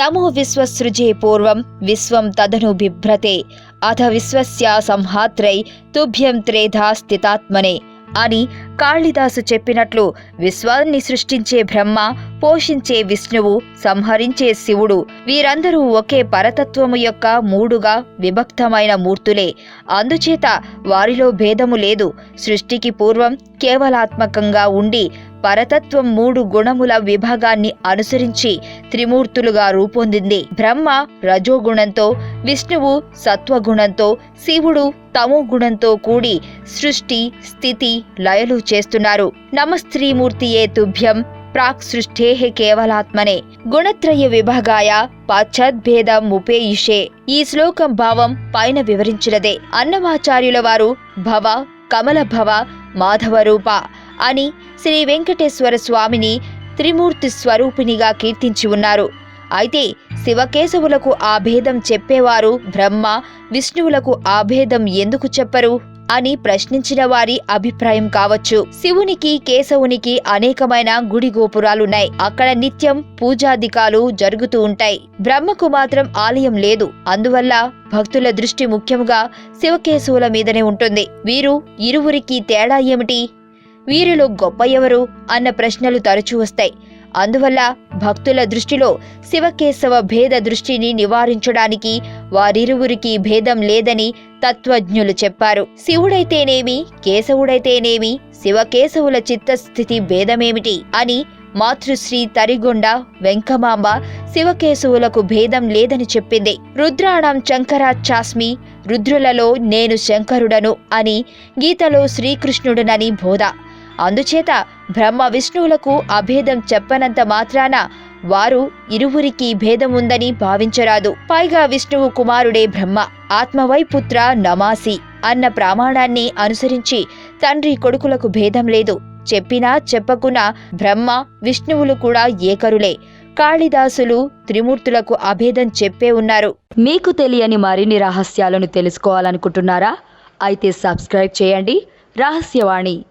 నమో విశ్వసృజే పూర్వం విశ్వం తదను బిభ్రతే అథ విశ్వస్య సంహాత్రై తుభ్యం త్రేధా స్థితాత్మనే అని కాళిదాసు చెప్పినట్లు విశ్వాన్ని సృష్టించే బ్రహ్మ పోషించే విష్ణువు సంహరించే శివుడు. వీరందరూ ఒకే పరతత్వము యొక్క మూడుగా విభక్తమైన మూర్తులే. అందుచేత వారిలో భేదము లేదు. సృష్టికి పూర్వం కేవలాత్మకంగా ఉండి పరతత్వం మూడు గుణముల విభాగాన్ని అనుసరించి త్రిమూర్తులుగా రూపొందింది. బ్రహ్మ రజోగుణంతో విష్ణువు సత్వగుణంతో శివుడు తమో గుణంతో కూడి సృష్టి స్థితి లయలు చేస్తున్నారు. నమస్త్రీమూర్తియే తుభ్యం ప్రాక్ సృష్టే కేవలాత్మనే. గుణత్రయ విభాగాయ పాశ్చాద్భేదం ఉపేయిషే. ఈ శ్లోకం భావం పైన వివరించినదే. అన్నమాచార్యుల వారు భవ కమల భవ మాధవరూప అని శ్రీ వెంకటేశ్వర స్వామిని త్రిమూర్తి స్వరూపిణిగా కీర్తించి ఉన్నారు. అయితే శివకేశవులకు ఆ భేదం చెప్పేవారు బ్రహ్మ విష్ణువులకు ఆ భేదం ఎందుకు చెప్పరు అని ప్రశ్నించిన వారి అభిప్రాయం కావచ్చు. శివునికి కేశవునికి అనేకమైన గుడి గోపురాలున్నాయి. అక్కడ నిత్యం పూజాధికాలు జరుగుతూ ఉంటాయి. బ్రహ్మకు మాత్రం ఆలయం లేదు. అందువల్ల భక్తుల దృష్టి ముఖ్యంగా శివకేశవుల మీదనే ఉంటుంది. వీరు ఇరువురికి తేడా ఏమిటి? వీరిలో గొప్ప ఎవరు? అన్న ప్రశ్నలు తరచూ వస్తాయి. అందువల్ల భక్తుల దృష్టిలో శివకేశవ భేద దృష్టిని నివారించడానికి వారిరువురికి భేదం లేదని తత్వజ్ఞులు చెప్పారు. శివుడైతేనేమి? కేశవుడైతేనేమి? శివకేశవుల చిత్తస్థితి భేదమేమిటి? అని మాతృశ్రీ తరిగొండ వెంకమాంబ శివకేశవులకు భేదం లేదని చెప్పింది. రుద్రాణం శంకరాచాస్మి రుద్రులలో నేను శంకరుడను అని గీతలో శ్రీకృష్ణుడనని బోధ. అందుచేత బ్రహ్మ విష్ణువులకు అభేదం చెప్పనంత మాత్రాన వారు ఇరువురికి భేదం ఉందని భావించరాదు. పైగా విష్ణువు కుమారుడే బ్రహ్మ ఆత్మవైపుత్ర నమాసి అన్న ప్రామాణాన్ని అనుసరించి తండ్రి కొడుకులకు భేదం లేదు. చెప్పినా చెప్పకున్నా బ్రహ్మ విష్ణువులు కూడా ఏకరులే. కాళిదాసులు త్రిమూర్తులకు అభేదం చెప్పే ఉన్నారు. మీకు తెలియని మరిన్ని రహస్యాలను తెలుసుకోవాలనుకుంటున్నారా? అయితే సబ్స్క్రైబ్ చేయండి. రహస్యవాణి.